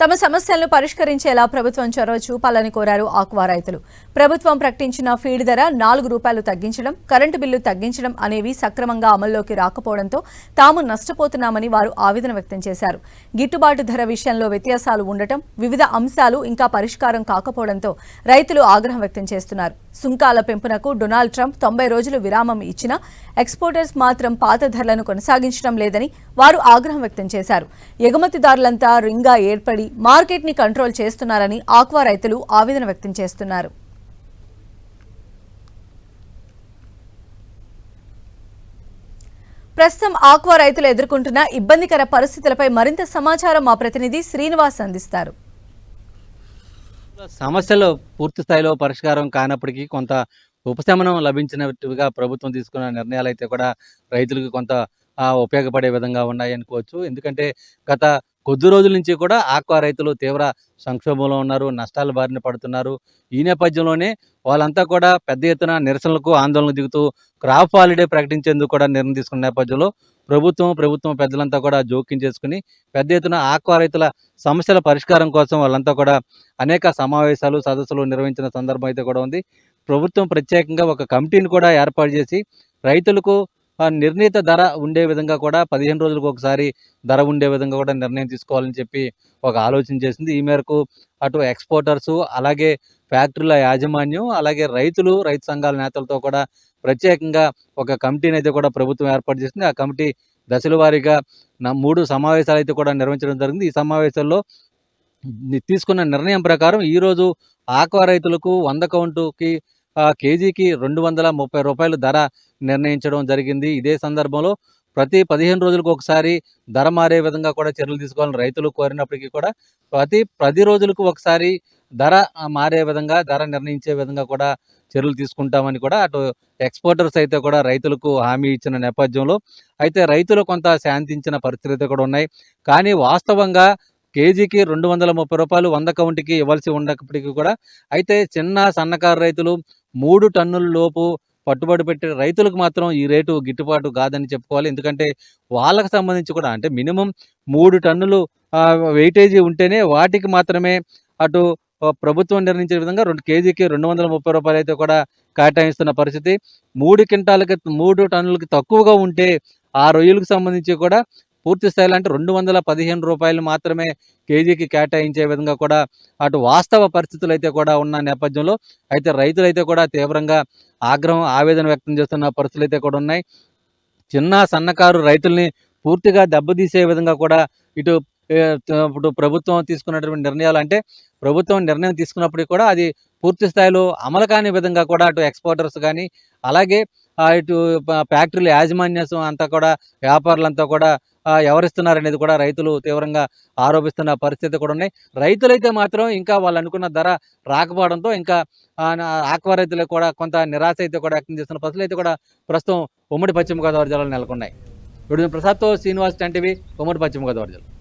తమ సమస్యలను పరిష్కరించేలా ప్రభుత్వం చొరవ చూపాలని కోరారు ఆక్వా రైతులు. ప్రభుత్వం ప్రకటించిన ఫీడ్ ధర నాలుగు రూపాయలు తగ్గించడం కరెంటు బిల్లు తగ్గించడం అనేవి సక్రమంగా అమల్లోకి రాకపోవడంతో తాము నష్టపోతున్నామని వారు ఆవేదన వ్యక్తం చేశారు. గిట్టుబాటు ధర విషయంలో వ్యత్యాసాలు ఉండటం వివిధ అంశాలు ఇంకా పరిష్కారం కాకపోవడంతో రైతులు ఆగ్రహం వ్యక్తం చేస్తున్నారు. సుంకాల పెంపునకు డొనాల్డ్ ట్రంప్ తొంభై రోజులు విరామం ఇచ్చినా ఎక్స్పోర్టర్స్ మాత్రం పాత ధరలను కొనసాగించడం లేదని వారు ఆగ్రహం వ్యక్తం చేశారు. ఎగుమతిదారులంతా రింగా ఏర్పడి మార్కెట్ని కంట్రోల్ చేస్తున్నారని ఆక్వా రైతులు ఆవేదన వ్యక్తం చేస్తున్నారు. ప్రస్తుతం ఆక్వా రైతులు ఎదుర్కొంటున్న ఇబ్బందికర పరిస్థితులపై మరింత సమాచారం మా ప్రతినిధి శ్రీనివాస్ అందిస్తారు. సమస్యలు పూర్తి స్థాయిలో పరిష్కారం కానప్పటికీ కొంత ఉపశమనం లభించినట్టుగా ప్రభుత్వం తీసుకున్న నిర్ణయాలు అయితే కూడా రైతులకు కొంత ఉపయోగపడే విధంగా ఉన్నాయి అనుకోవచ్చు. ఎందుకంటే గత కొద్ది రోజుల నుంచి కూడా ఆక్వా రైతులు తీవ్ర సంక్షోభంలో ఉన్నారు నష్టాల బారిన పడుతున్నారు. ఈ నేపథ్యంలోనే వాళ్ళంతా కూడా పెద్ద ఎత్తున నిరసనలకు ఆందోళనకు దిగుతూ క్రాప్ హాలిడే ప్రకటించేందుకు కూడా నిర్ణయం తీసుకున్న నేపథ్యంలో ప్రభుత్వం ప్రభుత్వం పెద్దలంతా కూడా జోక్యం చేసుకుని పెద్ద ఎత్తున ఆక్వా రైతుల సమస్యల పరిష్కారం కోసం వాళ్ళంతా కూడా అనేక సమావేశాలు సదస్సులు నిర్వహించిన సందర్భం అయితే కూడా ఉంది. ప్రభుత్వం ప్రత్యేకంగా ఒక కమిటీని కూడా ఏర్పాటు చేసి రైతులకు నిర్ణీత ధర ఉండే విధంగా కూడా పదిహేను రోజులకు ఒకసారి ధర ఉండే విధంగా కూడా నిర్ణయం తీసుకోవాలని చెప్పి ఒక ఆలోచన చేసింది. ఈ మేరకు అటు ఎక్స్పోర్టర్స్ అలాగే ఫ్యాక్టరీల యాజమాన్యం అలాగే రైతులు రైతు సంఘాల నేతలతో కూడా ప్రత్యేకంగా ఒక కమిటీని అయితే కూడా ప్రభుత్వం ఏర్పాటు చేసింది. ఆ కమిటీ దశల వారీగా మూడు సమావేశాలు అయితే కూడా నిర్వహించడం జరిగింది. ఈ సమావేశాల్లో తీసుకున్న నిర్ణయం ప్రకారం ఈరోజు ఆక్వా రైతులకు వంద కౌంటుకి కేజీకి రెండు వందల ముప్పై రూపాయలు ధర నిర్ణయించడం జరిగింది. ఇదే సందర్భంలో ప్రతి పదిహేను రోజులకు ఒకసారి ధర మారే విధంగా కూడా చర్యలు తీసుకోవాలని రైతులు కోరినప్పటికీ కూడా ప్రతి పది రోజులకు ఒకసారి ధర మారే విధంగా ధర నిర్ణయించే విధంగా కూడా చర్యలు తీసుకుంటామని కూడా అటు ఎక్స్పోర్టర్స్ అయితే కూడా రైతులకు హామీ ఇచ్చిన నేపథ్యంలో అయితే రైతులు కొంత శాంతించిన పరిస్థితి అయితే కూడా ఉన్నాయి. కానీ వాస్తవంగా కేజీకి రెండు వందల ముప్పై రూపాయలు వంద కౌంటికి ఇవ్వాల్సి ఉన్నప్పటికీ కూడా అయితే చిన్న సన్నకారు రైతులు మూడు టన్నుల లోపు పట్టుబడి పెట్టే రైతులకు మాత్రం ఈ రేటు గిట్టుబాటు కాదని చెప్పుకోవాలి. ఎందుకంటే వాళ్ళకి సంబంధించి కూడా అంటే మినిమం మూడు టన్నులు వెయిటేజీ ఉంటేనే వాటికి మాత్రమే అటు ప్రభుత్వం నిర్ణయించే విధంగా రెండు కేజీకి రెండు వందల ముప్పై రూపాయలు అయితే కూడా కేటాయిస్తున్న పరిస్థితి. మూడు క్వింటాలకి మూడు టన్నులకి తక్కువగా ఉంటే ఆ రొయ్యలకు సంబంధించి కూడా పూర్తి స్థాయిలో అంటే రెండు వందల పదిహేను రూపాయలు మాత్రమే కేజీకి కేటాయించే విధంగా కూడా అటు వాస్తవ పరిస్థితులు అయితే కూడా ఉన్న నేపథ్యంలో అయితే రైతులు అయితే కూడా తీవ్రంగా ఆగ్రహం ఆవేదన వ్యక్తం చేస్తున్న పరిస్థితులు అయితే కూడా ఉన్నాయి. చిన్న సన్నకారు రైతుల్ని పూర్తిగా దెబ్బతీసే విధంగా కూడా ఇటు ఇప్పుడు ప్రభుత్వం తీసుకున్నటువంటి నిర్ణయాలు అంటే ప్రభుత్వం నిర్ణయం తీసుకున్నప్పటికీ కూడా అది పూర్తి స్థాయిలో అమలు కాని విధంగా కూడా అటు ఎక్స్పోర్టర్స్ కానీ అలాగే ఇటు ఫ్యాక్టరీల యాజమాన్యం అంతా కూడా వ్యాపారులంతా కూడా ఎవరిస్తున్నారనేది కూడా రైతులు తీవ్రంగా ఆరోపిస్తున్న పరిస్థితి కూడా ఉన్నాయి. రైతులైతే మాత్రం ఇంకా వాళ్ళు అనుకున్న ధర రాకపోవడంతో ఇంకా ఆక్వా రైతులకు కూడా కొంత నిరాశ అయితే కూడా వ్యక్తం చేస్తున్న పరిస్థితులు అయితే కూడా ప్రస్తుతం ఉమ్మడి పశ్చిమ గోదావరి జిల్లాలో నెలకొన్నాయి. విడుదల ప్రసాద్తో శ్రీనివాస్ టంటివి ఉమ్మడి పశ్చిమ గోదావరి జిల్లా.